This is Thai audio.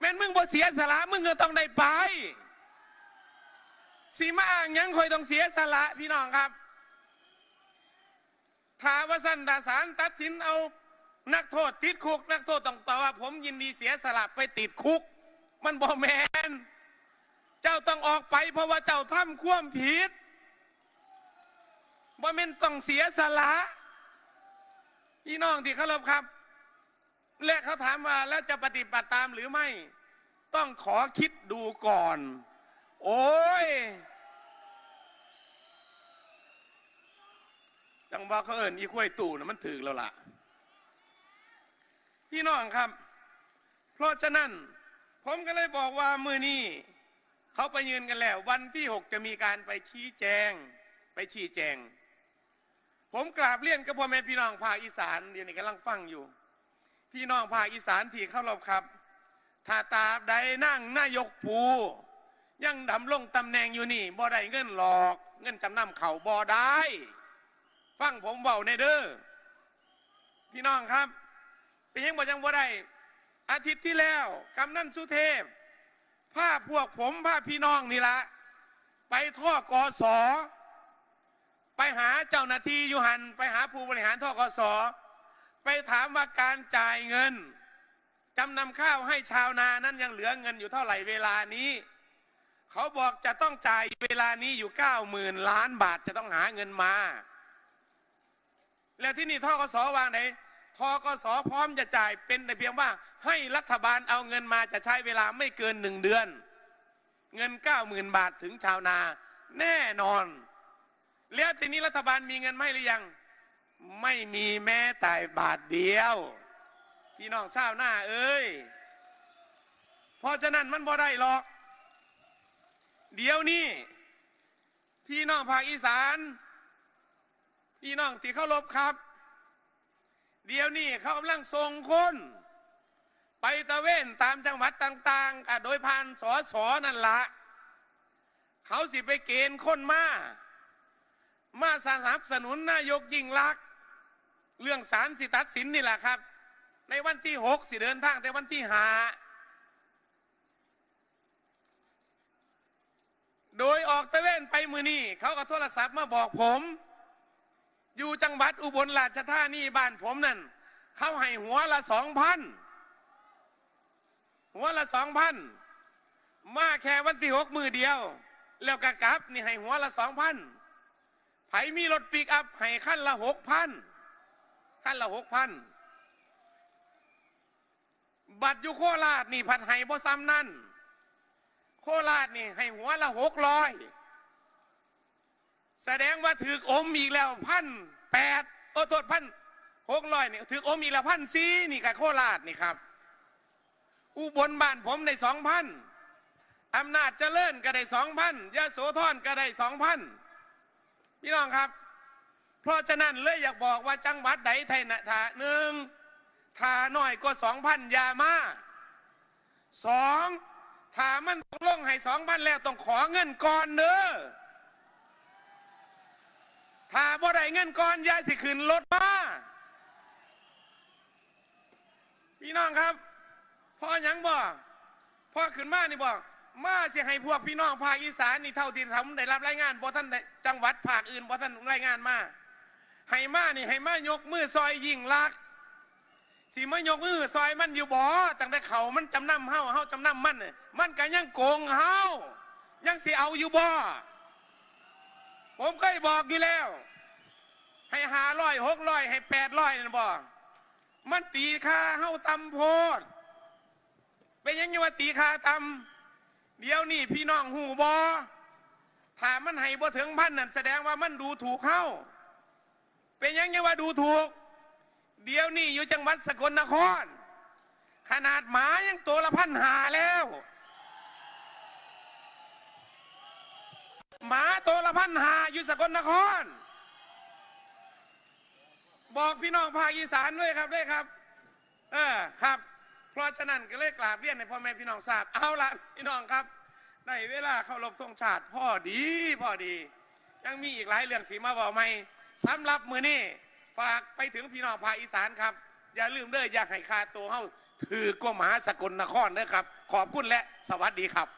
แม่นมึงบ่เสียสละมึงก็ต้องได้ไปสีมาอ้างยังคอยต้องเสียสละพี่น้องครับถาว่าสันดาสารตัดสินเอานักโทษติดคุก นักโทษต้องตอบว่า ผมยินดีเสียสละไปติดคุก มันบ่แมนเจ้าต้องออกไป เพราะว่าเจ้าทำควมผิดบ่แม่นต้องเสียสละพี่น้องที่เคารพครับ และเขาถามว่าแล้วจะปฏิบัติตามหรือไม่ ต้องขอคิดดูก่อน โอ้ยจังว่าเขาเอิญอีข้วยตู่นะมันถึกแล้วล่ะ พี่น้องครับ เพราะฉะนั้น ผมก็เลยบอกว่ามือนี้เขาไปยืนกันแล้ว วันที่หกจะมีการไปชี้แจง ไปชี้แจง ผมกราบเรียนกับพ่อแม่พี่น้องภาคอีสานเดี๋ยวนี้กำลังฟังอยู่ พี่น้องภาคอีสานที่เข้ารบครับ ถ้าตาใดนั่งนายกปูยังดำลงตำแหน่งอยู่นี่บ่ได้เงินหลอก เงินจำนำเขาบ่ได้ ฟังผมเบาในเด้อพี่น้องครับเป็นยังบ่ยังบ่ได้อาทิตย์ที่แล้วกำนันสุเทพพาพวกผมพาพี่น้องนี่ละไปท่อกอสอไปหาเจ้าหน้าที่ยูหัน ไปหาผู้บริหารท่อกอสอ ไปถามว่าการจ่ายเงินจำนำข้าวให้ชาวนานั้นยังเหลือเงินอยู่เท่าไหร่เวลานี้ เขาบอกจะต้องจ่ายเวลานี้อยู่เก้าหมื่นล้านบาทจะต้องหาเงินมา แล้วที่นี่ทอกสวางไหนทกสพร้อมจะจ่ายเป็นแต่เพียงว่าให้รัฐบาลเอาเงินมาจะใช้เวลาไม่เกินหนึ่งเดือน เงินเก้าหมื่นบาทถึงชาวนา แน่นอน แล้วทีนี้รัฐบาลมีเงินไหมหรือยัง ไม่มีแม้แต่บาทเดียว พี่น้องชาวนาเอ้ยเพราะฉะนั้นมันบ่ได้หรอก เดี๋ยวนี้พี่น้องภาคอีสาน พี่น้องที่เข้ารบครับ เดี๋ยวนี้เขากำลังส่งคนไปตะเวนตามจังหวัดต่างๆอะโดยผ่านสอสอนั่นละเขาสิไปเกณฑ์คนมา มาสนับสนุนนายกยิ่งลักษณ์ เรื่องสารสิตัดสินนี่แหละครับ ในวันที่หกสิเดินทางแต่วันที่หาโดยออกตะเวนไปมือนี่เขาก็โทรศัพท์มาบอกผม อยู่จังหวัดอุบลราชธานีบ้านผมนั่นเขาให้หัวละสองพันหัวละสองพันมาแค่วันที่หกมือเดียว แล้วกะกลับนี่ให้หัวละสองพันไผมีรถปิกอัพให้ขั้นละหกพัน ขั้นละหกพันบัตรอยู่โคราชนี่ผัดไห้บ่ซ้ำนั่น โคราชนี่ให้หัวละหกร้อยแสดงว่าถืออมอีกแล้วพันแปดโอ้โทษพันหกร้อยนี่ถืออมอีกแล้วพันสี่นี่กับโคราชนี่ครับ อุบลบ้านผมได้สองพันอำนาจเจริญก็ได้สองพันยะโสธรก็ได้สองพันพี่น้องครับ เพราะฉะนั้นเลยอยากบอกว่าจังหวัดใดไทยนะทาหนึ่งทาหน้อยก็สองพันยามาสองถามันตกลงให้สองพันแล้วต้องขอเงินก่อนเด้อถ้าบ่ได้เงินก่อนยายสิขึ้นรถมาพี่น้องครับพ่อยังบอกพ่อขึ้นมานี่บอกมาเสิให้พวกพี่น้องภาคอีสานนี่เท่าที่ทำได้รับรายงานบ่ท่านจังหวัดภาคอื่นบ่ท่านรายงานมา ให้มานี่ให้มายกมือซอยยิ่งลักสิมายกมือซอยมันอยู่บ่อตั้งแต่เขามันจำนำเฮาเฮาจำนำมันน่ะมันก็ยังโกงเฮายังสิเอาอยู่บ่อผมเคยบอกอยู่แล้ว ให้หาร้อยหกร้อยให้แปดร้อยนั่นบ่มันตีค่าเฮาตำโพดเป็นยังไงว่าตีค่าตำเดี๋ยวนี่พี่น้องหูบอถ้ามันให้บ่ถึงพันนั่นแสดงว่ามันดูถูกเฮา เป็นยังไงว่าดูถูก เดี๋ยวนี่อยู่จังหวัดสกลนคร ขนาดหมายังตัวละพันหาแล้ว หมาตัวละพันหาอยู่สกลนคร บอกพี่น้องภาคอีสานด้วยครับด้วยครับ เออครับ เพราะฉะนั้นก็เลยกราบเรียนให้พ่อแม่พี่น้องทราบเอาละพี่น้องครับในเวลาเข้ารบทรงชาติพ่อดีพ่อดี ยังมีอีกหลายเรื่องสีมาบอกไหม สำหรับมือนี้ฝากไปถึงพี่น้องภาคอีสานครับ อย่าลืมเด้ออยากให้คาตัวเฮาถือก็มหาสกลนครนะครับ ขอบคุณและสวัสดีครับ